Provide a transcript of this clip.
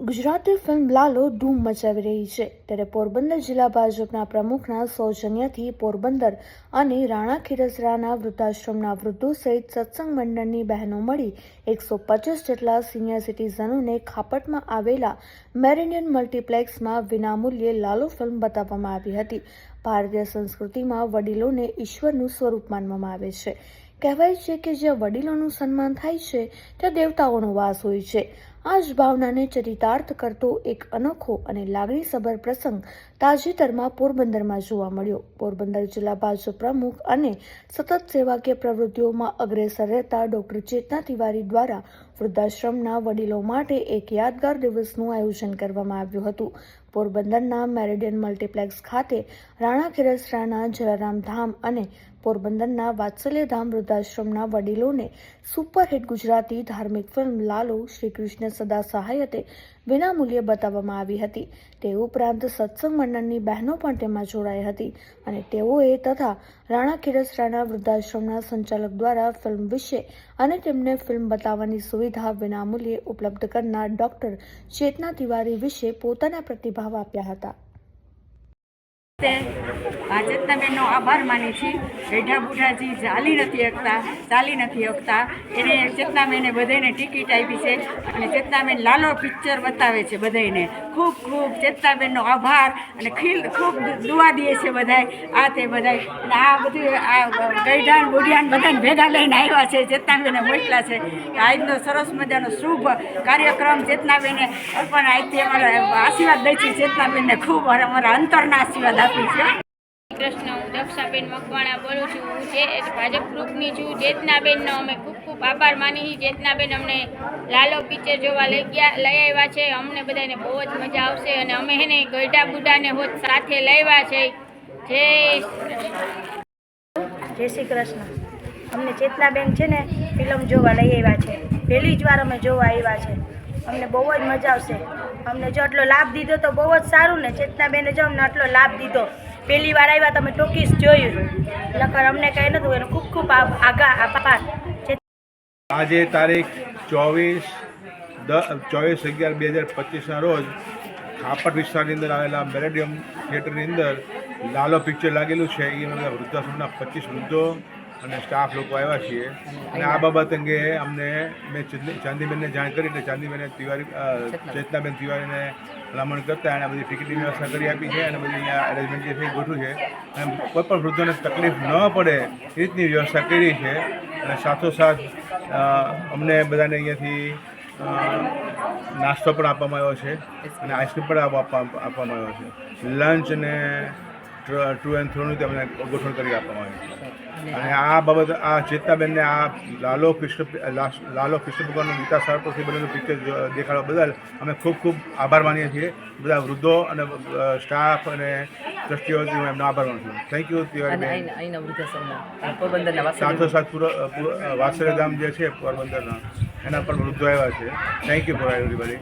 Gujarati film Lalo ધૂમ મચાવી રહી છે. ત્યારે પોરબંદર જિલ્લા ભાજપના પ્રમુખના સૌજન્યથી પોરબંદર અને રાણા ખીરસરાના વૃદ્ધાશ્રમના વૃદ્ધો સહિત સત્સંગ મંડળની બહેનો મળી એકસો પચીસ જેટલા સિનિયર સિટીઝનોને ખાપટમાં આવેલા મેરિનિયન મલ્ટીપ્લેક્સમાં વિનામૂલ્યે લાલો ફિલ્મ બતાવવામાં આવી હતી. ભારતીય સંસ્કૃતિમાં વડીલોને ઈશ્વરનું સ્વરૂપ માનવામાં આવે છે. કહેવાય છે કે જ્યાં વડીલોનું સન્માન થાય છે, ત્યાં દેવતાઓનો વાસ હોય છે. આ જ ભાવનાને ચરિતાર્થ કરતો એક અનોખો અને લાગણીસભર પ્રસંગ તાજેતરમાં પોરબંદરમાં જોવા મળ્યો. પોરબંદર જિલ્લા ભાજપ પ્રમુખ અને સતત સેવાકીય પ્રવૃત્તિઓમાં અગ્રેસર રહેતા ડોક્ટર ચેતના તિવારી દ્વારા વૃદ્ધાશ્રમના વડીલો માટે એક યાદગાર દિવસનું આયોજન કરવામાં આવ્યું હતું. પોરબંદરના મેરેડિયન મલ્ટીપ્લેક્સ ખાતે રાણા ખીરસરાના જલારામ ધામ અને પોરબંદરના વાત્સલ્ય ધામ વૃદ્ધાશ્રમના વડીલોને સુપરહિટ ગુજરાતી ધાર્મિક ફિલ્મ લાલો શ્રી કૃષ્ણ સદા સહાયતે વિનામૂલ્યે બતાવવામાં આવી હતી. તે ઉપરાંત સત્સંગ મંડળની બહેનો પણ તેમાં જોડાઈ હતી અને તેઓએ તથા રાણા ખીરસરાના વૃદ્ધાશ્રમના સંચાલક દ્વારા ફિલ્મ વિશે અને તેમને ફિલ્મ બતાવવાની સુવિધા વિનામૂલ્યે ઉપલબ્ધ કરનાર ડોક્ટર ચેતના તિવારી વિશે પોતાના પ્રતિભાવ આપ્યા હતા. ભાજપના બેનનો આભાર માની છીએ બેઠા બુઢાજી ચાલી નથી શકતા ચાલી નથી શકતા એને ચેતનાબેને બધાને ટિકિટ આપી છે અને ચેતનાબેન લાલો પિક્ચર બતાવે છે બધાને ખૂબ ખૂબ ચેતનાબેનનો આભાર અને ખીલ ખૂબ દુઆ દે છે બધાય. આ તે બધાય. અને આ બધું, આ ગઈઢાન બુઢિયાન બધાને ભેગા લઈને આવ્યા છે, ચેતનાબેને મોકલા છે. આજનો સરસ મજાનો શુભ કાર્યક્રમ ચેતનાબેને અર્પણ. આજથી અમારા આશીર્વાદ દઈ છે. ચેતનાબેનને ખૂબ અમારા અંતરના આશીર્વાદ આપી છે કૃષ્ણ હું દક્ષાબેન મકવાણા બોલું છું. હું જે ભાજપ ગ્રુપની છું. ચેતનાબેનનો અમે ખૂબ ખૂબ આભાર માની. ચેતનાબેન અમને લાલો પિક્ચર જોવા લઈ ગયા, લઈ આવ્યા છે. અમને બધાને બહુ જ મજા આવશે અને અમે એને ગઢા બુડાને હોત સાથે લાવ્યા છે. જય જય શ્રી કૃષ્ણ. અમને ચેતનાબેન છે ને ફિલ્મ જોવા લઈ આવ્યા છે. પહેલી જ વાર અમે જોવા આવ્યા છે. અમને બહુ જ મજા આવશે. અમને જો આટલો લાભ દીધો તો બહુ જ સારું ને. ચેતનાબેને જો અમને આટલો લાભ દીધો. પહેલી વાર આવ્યા તમે ટોકીસ જોયું. લખર અમને કંઈ નહોતું, એનો ખૂબ ખૂબ આગા આભાર. આજે તારીખ ચોવીસ દસ ચોવીસ અગિયાર બે હજાર પચીસના રોજ ખાપટ વિસ્તારની અંદર આવેલા મેરેડિયમ થિયેટરની અંદર લાલો પિક્ચર લાગેલું છે. એ વૃદ્ધાશ્રમના પચીસ વૃદ્ધો અને સ્ટાફ લોકો આવ્યા છીએ. અને આ બાબત અંગે અમને મેં ચાંદી- ચાંદીબેનને જાણ કરી એટલે ચાંદીબેન તિવારી ચેતનાબેન. તિવારીને ભલામણ કરતા અને બધી ટિકિટની વ્યવસ્થા કરી આપી છે અને બધી અહીંયા અરેન્જમેન્ટ જે છે એ ગોઠવ્યું છે. અને કોઈ પણ વૃદ્ધોને તકલીફ ન પડે એ રીતની વ્યવસ્થા કરી છે. અને સાથોસાથ અમને બધાને અહીંયાથી નાસ્તો પણ આપવામાં આવ્યો છે. અને આઈસ્ક્રીમ પણ આપ- આપવામાં આવ્યો છે. લંચ અને ટુ એન્ડ થ્રોનું તેમને ગોઠવણ કરી આપવામાં આવ્યું અને આ બાબત આ ચેતનાબેનને આ લાલો કૃષ્ણ લાલો કૃષ્ણ ભગવાનનું ગીતા સાર પરથી બનેલું પિક્ચર દેખાડવા બદલ અમે ખૂબ ખૂબ આભાર માનીએ છીએ. બધા વૃદ્ધો અને સ્ટાફ અને ટ્રસ્ટીઓ એમનો આભાર માનું છું. થેન્ક યુ તિવારી વાસુદેવ પૂરો વાસળધામ જે છે પોરબંદરના એના પર વૃદ્ધો આવ્યા છે. Thank you for everybody